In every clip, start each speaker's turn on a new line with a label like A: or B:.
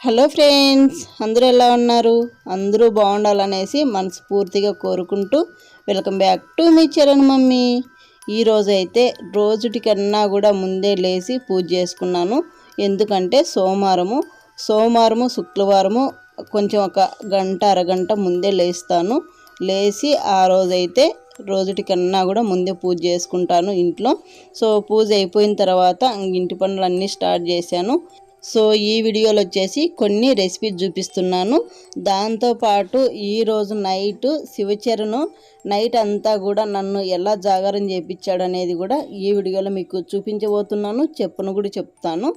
A: Hello friends అందరూ ఎలా ఉన్నారు? అందరూ బాగుండాలనేసి మనస్ఫూర్తిగా కోరుకుంటూ వెల్కమ్ బ్యాక్ టు మీ చరణ్ మమ్మీ. ఈరోజు అయితే రోజుటికన్నా కూడా ముందే లేచి పూజ చేసుకున్నాను. ఎందుకంటే సోమవారము సోమవారము శుక్రవారము కొంచెం ఒక గంట అరగంట ముందే లేస్తాను. లేచి ఆ రోజైతే రోజుటికన్నా కూడా ముందే పూజ చేసుకుంటాను ఇంట్లో. సో పూజ అయిపోయిన తర్వాత ఇంటి పనులన్నీ స్టార్ట్ చేశాను. సో ఈ వీడియోలో వచ్చేసి కొన్ని రెసిపీస్ చూపిస్తున్నాను. దాంతోపాటు ఈరోజు నైట్ శివచరణు నైట్ అంతా కూడా నన్ను ఎలా జాగారం చేయించాడు అనేది కూడా ఈ వీడియోలో మీకు చూపించబోతున్నాను. చెప్పను కూడా చెప్తాను.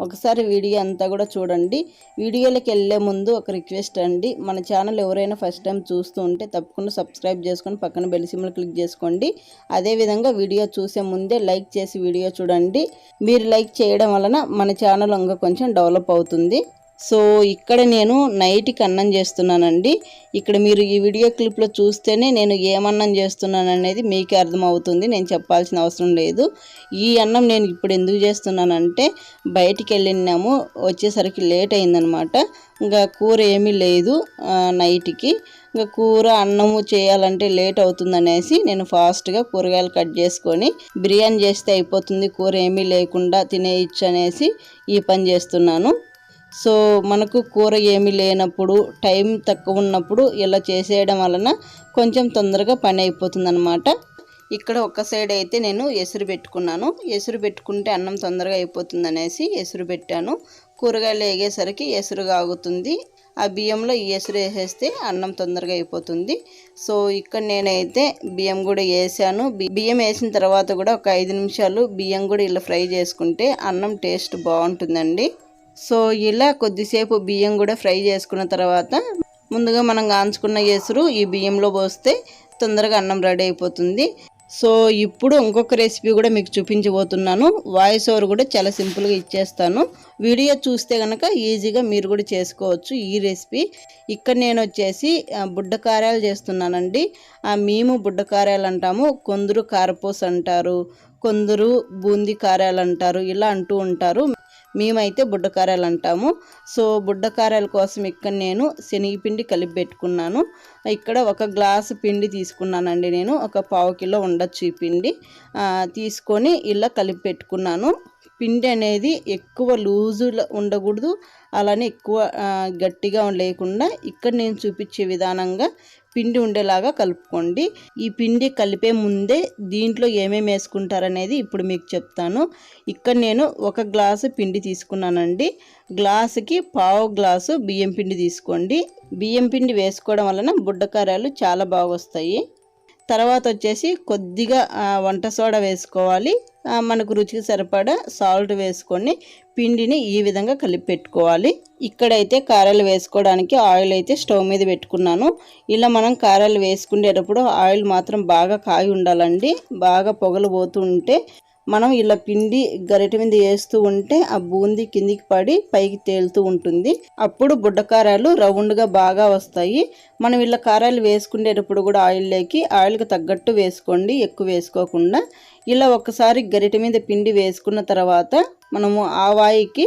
A: ఒకసారి వీడియో అంతా కూడా చూడండి. వీడియోలోకి వెళ్ళే ముందు ఒక రిక్వెస్ట్ అండి. మన ఛానల్ ఎవరైనా ఫస్ట్ టైం చూస్తూ ఉంటే తప్పకుండా సబ్స్క్రైబ్ చేసుకొని పక్కన బెల్ క్లిక్ చేసుకోండి. అదేవిధంగా వీడియో చూసే ముందే లైక్ చేసి వీడియో చూడండి. మీరు లైక్ చేయడం వలన మన ఛానల్ ఇంకా కొంచెం డెవలప్ అవుతుంది. సో ఇక్కడ నేను నైట్కి అన్నం చేస్తున్నానండి. ఇక్కడ మీరు ఈ వీడియో క్లిప్లో చూస్తేనే నేను ఏమన్నం చేస్తున్నాను అనేది మీకే అర్థమవుతుంది. నేను చెప్పాల్సిన అవసరం లేదు. ఈ అన్నం నేను ఇప్పుడు ఎందుకు చేస్తున్నానంటే బయటికి వెళ్ళినాము వచ్చేసరికి లేట్ అయిందనమాట. ఇంకా కూర ఏమీ లేదు నైట్కి. ఇంకా కూర అన్నము చేయాలంటే లేట్ అవుతుందనేసి నేను ఫాస్ట్గా కూరగాయలు కట్ చేసుకొని బిర్యానీ చేస్తే అయిపోతుంది కూర ఏమీ లేకుండా తినేయచ్చు అనేసి ఈ పని చేస్తున్నాను. సో మనకు కూర ఏమి లేనప్పుడు టైం తక్కువ ఉన్నప్పుడు ఇలా చేసేయడం వలన కొంచెం తొందరగా పని అయిపోతుంది అనమాట ఇక్కడ ఒక సైడ్ అయితే నేను ఎసురు పెట్టుకున్నాను. ఎసురు పెట్టుకుంటే అన్నం తొందరగా అయిపోతుంది అనేసి ఎసురు పెట్టాను. కూరగాయలు వేగేసరికి ఎసురు కాగుతుంది. ఆ బియ్యంలో ఈ ఎసురు వేసేస్తే అన్నం తొందరగా అయిపోతుంది. సో ఇక్కడ నేనైతే బియ్యం కూడా వేసాను. బియ్యం వేసిన తర్వాత కూడా ఒక ఐదు నిమిషాలు బియ్యం కూడా ఇలా ఫ్రై చేసుకుంటే అన్నం టేస్ట్ బాగుంటుందండి. సో ఇలా కొద్దిసేపు బియ్యం కూడా ఫ్రై చేసుకున్న తర్వాత ముందుగా మనం కాంచుకున్న ఎసురు ఈ బియ్యంలో పోస్తే తొందరగా అన్నం రెడీ అయిపోతుంది. సో ఇప్పుడు ఇంకొక రెసిపీ కూడా మీకు చూపించబోతున్నాను. వాయిస్ ఓవర్ కూడా చాలా సింపుల్గా ఇచ్చేస్తాను. వీడియో చూస్తే కనుక ఈజీగా మీరు కూడా చేసుకోవచ్చు ఈ రెసిపీ. ఇక్కడ నేను వచ్చేసి బుడ్డకారాలు చేస్తున్నానండి. మేము బుడ్డకారాలు అంటాము కొందరు కారపూస అంటారు కొందరు బూందీ కారాలు అంటారు ఇలా అంటూ ఉంటారు. మేమైతే బుడ్డకారాలు అంటాము. సో బుడ్డకారాల కోసం ఇక్కడ నేను శనగపిండి కలిపి పెట్టుకున్నాను. ఇక్కడ ఒక గ్లాసు పిండి తీసుకున్నానండి నేను. ఒక పావు కిలో ఉండొచ్చు ఈ పిండి. తీసుకొని ఇలా కలిపి పెట్టుకున్నాను. పిండి అనేది ఎక్కువ లూజు ఉండకూడదు. అలానే ఎక్కువ గట్టిగా లేకుండా ఇక్కడ నేను చూపించే విధానంగా పిండి ఉండేలాగా కలుపుకోండి. ఈ పిండి కలిపే ముందే దీంట్లో ఏమేమి వేసుకుంటారనేది ఇప్పుడు మీకు చెప్తాను. ఇక్కడ నేను ఒక గ్లాసు పిండి తీసుకున్నానండి. గ్లాసుకి పావు గ్లాసు బియ్యం పిండి తీసుకోండి. బియ్యం పిండి వేసుకోవడం వలన బుడ్డకారాలు చాలా బాగా వస్తాయి. తర్వాత వచ్చేసి కొద్దిగా వంట సోడా వేసుకోవాలి. మనకు రుచికి సరిపడా సాల్ట్ వేసుకొని పిండిని ఈ విధంగా కలిపి పెట్టుకోవాలి ఇక్కడైతే కారాలు వేసుకోవడానికి ఆయిల్ అయితే స్టవ్ మీద పెట్టుకున్నాను. ఇలా మనం కారాలు వేసుకునేటప్పుడు ఆయిల్ మాత్రం బాగా కాగి ఉండాలండి. బాగా పొగలు పోతుంటే మనం ఇలా పిండి గరిట మీద వేస్తూ ఉంటే ఆ బూందీ కిందికి పడి పైకి తేలుతూ ఉంటుంది. అప్పుడు బుడ్డకారాలు రౌండ్గా బాగా వస్తాయి. మనం ఇలా కారాలు వేసుకునేటప్పుడు కూడా ఆయిల్ లేకి ఆయిల్కి తగ్గట్టు వేసుకోండి. ఎక్కువ వేసుకోకుండా ఇలా ఒకసారి గరిట మీద పిండి వేసుకున్న తర్వాత మనము ఆ వాయికి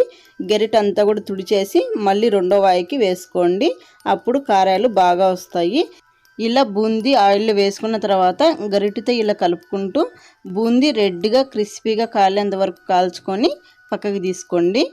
A: గరిట అంతా కూడా తుడిచేసి మళ్ళీ రెండో వాయికి వేసుకోండి. అప్పుడు కారాలు బాగా వస్తాయి. ఇలా బూందీ ఆయిల్ వేసుకున్న తర్వాత గరిటితో ఇలా కలుపుకుంటూ బూందీ రెడ్గా క్రిస్పీగా కాలేంత వరకు కాల్చుకొని పక్కకి తీసుకోండి.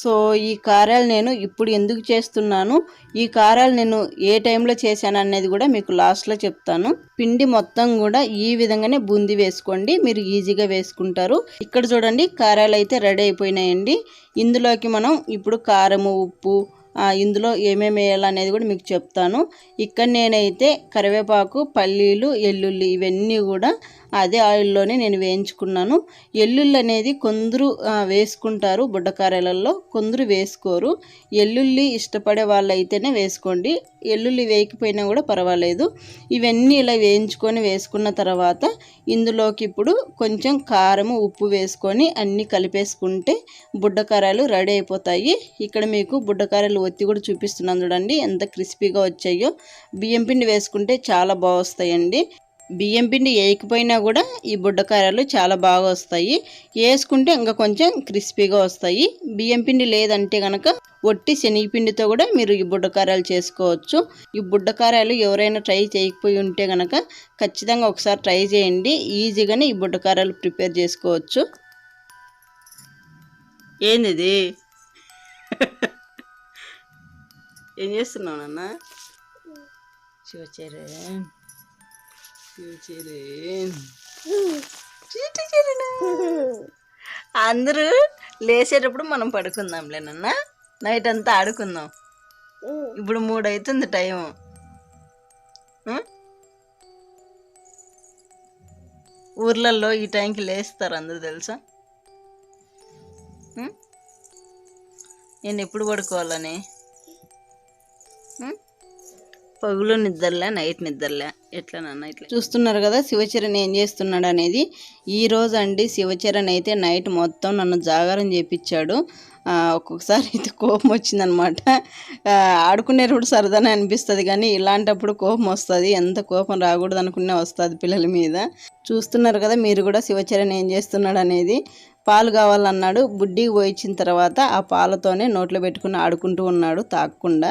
A: సో ఈ కారాలు నేను ఇప్పుడు ఎందుకు చేస్తున్నాను? ఈ కారాలు నేను ఏ టైంలో చేశాను అనేది కూడా మీకు లాస్ట్లో చెప్తాను. పిండి మొత్తం కూడా ఈ విధంగానే బూందీ వేసుకోండి. మీరు ఈజీగా వేసుకుంటారు. ఇక్కడ చూడండి కారాలు అయితే రెడీ అయిపోయినాయండి. ఇందులోకి మనం ఇప్పుడు కారము ఉప్పు ఇందులో ఏమేమి వేయాలనేది కూడా మీకు చెప్తాను. ఇక్కడ నేనైతే కరివేపాకు పల్లీలు ఎల్లుల్లి ఇవన్నీ కూడా అదే ఆయిల్లోనే నేను వేయించుకున్నాను. ఎల్లుల్లి అనేది కొందరు వేసుకుంటారు బుడ్డకారాలలో కొందరు వేసుకోరు. ఎల్లుల్లి ఇష్టపడే వాళ్ళైతేనే వేసుకోండి. ఎల్లుల్లి వేయకపోయినా కూడా పర్వాలేదు. ఇవన్నీ ఇలా వేయించుకొని వేసుకున్న తర్వాత ఇందులోకి ఇప్పుడు కొంచెం కారము ఉప్పు వేసుకొని అన్నీ కలిపేసుకుంటే బుడ్డకారాలు రెడీ అయిపోతాయి. ఇక్కడ మీకు బుడ్డకారాలు ఒత్తి కూడా చూపిస్తున్నాను చూడండి. ఎంత క్రిస్పీగా వచ్చాయో. బియ్యం పిండి వేసుకుంటే చాలా బాగా వస్తాయండి బియ్యం పిండి వేయకపోయినా కూడా ఈ బుడ్డకారాలు చాలా బాగా వస్తాయి. వేసుకుంటే ఇంకా కొంచెం క్రిస్పీగా వస్తాయి. బియ్యం పిండి లేదంటే కనుక ఒట్టి శనగపిండితో కూడా మీరు ఈ బుడ్డకారాలు చేసుకోవచ్చు. ఈ బుడ్డకారాలు ఎవరైనా ట్రై చేయకపోయి ఉంటే కనుక ఖచ్చితంగా ఒకసారి ట్రై చేయండి. ఈజీగానే ఈ బుడ్డకారాలు ప్రిపేర్ చేసుకోవచ్చు. ఏంది ఏం చేస్తున్నావు నాన్న? శివచరణ్ శివచరణ్ చీటి చరణ్ అందరూ లేచేటప్పుడు మనం పడుకుందాంలే నాన్న. నైట్ అంతా ఆడుకుందాం. ఇప్పుడు మూడు అవుతుంది టైం ఊర్లలో ఈ టైంకి లేస్తారు అందరూ తెలుసా? నేను ఎప్పుడు పడుకోవాలని? పగులు నిద్రలే నైట్ నిద్రలే. ఎట్లా ఇట్లా? చూస్తున్నారు కదా శివచరణ్ ఏం చేస్తున్నాడు అనేది. ఈ రోజు అండి శివచరణ్ అయితే నైట్ మొత్తం నన్ను జాగారం చేపించాడు ఒక్కొక్కసారి అయితే కోపం వచ్చిందనమాట. ఆడుకునేటప్పుడు సరదానే అనిపిస్తుంది కానీ ఇలాంటప్పుడు కోపం వస్తుంది. ఎంత కోపం రాకూడదు అనుకునే వస్తుంది పిల్లల మీద. చూస్తున్నారు కదా మీరు కూడా శివచరణ్ ఏం చేస్తున్నాడు అనేది. పాలు కావాలన్నాడు. బుడ్డికి పోయించిన తర్వాత ఆ పాలతోనే నోట్లో పెట్టుకుని ఆడుకుంటూ ఉన్నాడు తాకకుండా.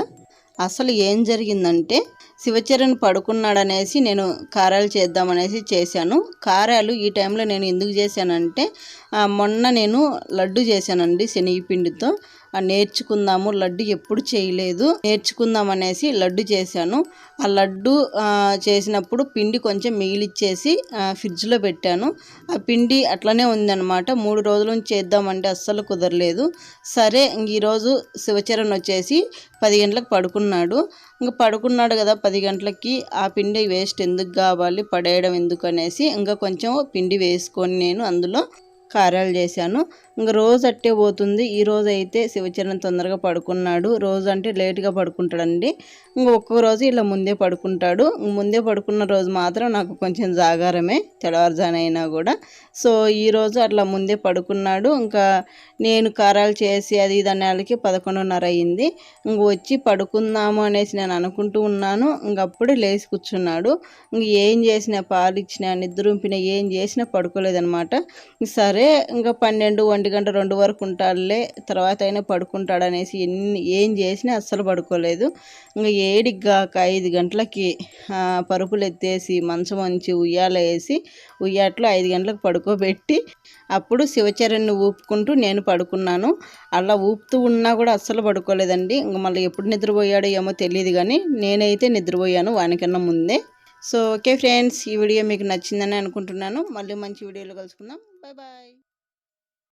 A: అసలు ఏం జరిగిందంటే శివచరణ్ పడుకున్నాడనేసి నేను కారాలు చేద్దామనేసి చేశాను. కారాలు ఈ టైంలో నేను ఎందుకు చేశానంటే మొన్న నేను లడ్డు చేశానండి శనగపిండితో. నేర్చుకుందాము లడ్డు ఎప్పుడు చేయలేదు నేర్చుకుందాం అనేసి లడ్డు చేశాను. ఆ లడ్డు చేసినప్పుడు పిండి కొంచెం మిగిలిచ్చేసి ఫ్రిడ్జ్లో పెట్టాను. ఆ పిండి అట్లనే ఉందన్నమాట. మూడు రోజుల నుంచి చేద్దామంటే అస్సలు కుదరలేదు. సరే ఇంక ఈరోజు శివచరణ్ వచ్చేసి పది గంటలకు పడుకున్నాడు. ఇంకా పడుకున్నాడు కదా పది గంటలకి ఆ పిండి వేస్ట్ ఎందుకు కావాలి పడేయడం ఎందుకు అనేసి ఇంకా కొంచెం పిండి వేసుకొని నేను అందులో కారాలు చేశాను. ఇంకా రోజు అట్టే పోతుంది. ఈ రోజు అయితే శివచరణ్ తొందరగా పడుకున్నాడు. రోజు అంటే లేట్గా పడుకుంటాడండి. ఇంకా ఒక్కొక్క రోజు ఇలా ముందే పడుకుంటాడు. ఇంక ముందే పడుకున్న రోజు మాత్రం నాకు కొంచెం జాగారమే తెల్లవారుజానైనా కూడా. సో ఈ రోజు అట్లా ముందే పడుకున్నాడు. ఇంకా నేను కారాలు చేసి అది ఇది పదకొండున్నర అయింది. ఇంక వచ్చి పడుకుందాము అనేసి నేను అనుకుంటూ ఉన్నాను. ఇంకప్పుడు లేచి కూర్చున్నాడు. ఇంక ఏం చేసినా పాలు ఇచ్చినా నిద్రింపినా ఏం చేసినా పడుకోలేదనమాట సరే ఇంకా పన్నెండు ఒంటి గంట రెండు వరకు ఉంటాడులే తర్వాత అయినా పడుకుంటాడు అనేసి ఎన్ని ఏం చేసినా అస్సలు పడుకోలేదు. ఇంకా ఏడికి కాక ఐదు గంటలకి పరుపులు ఎత్తేసి మంచం వంచి ఉయ్యాల వేసి ఉయ్యాట్లో ఐదు గంటలకు పడుకోబెట్టి అప్పుడు శివచరణ్ని ఊపుకుంటూ నేను పడుకున్నాను. అలా ఊపుతూ ఉన్నా కూడా అస్సలు పడుకోలేదండి. ఇంకా మళ్ళీ ఎప్పుడు నిద్రపోయాడో ఏమో తెలియదు కానీ నేనైతే నిద్రపోయాను వానికన్నా ముందే. సో ఓకే ఫ్రెండ్స్ ఈ వీడియో మీకు నచ్చిందని అనుకుంటున్నాను. మళ్ళీ మంచి వీడియోలో కలుసుకుందాం. Bye bye.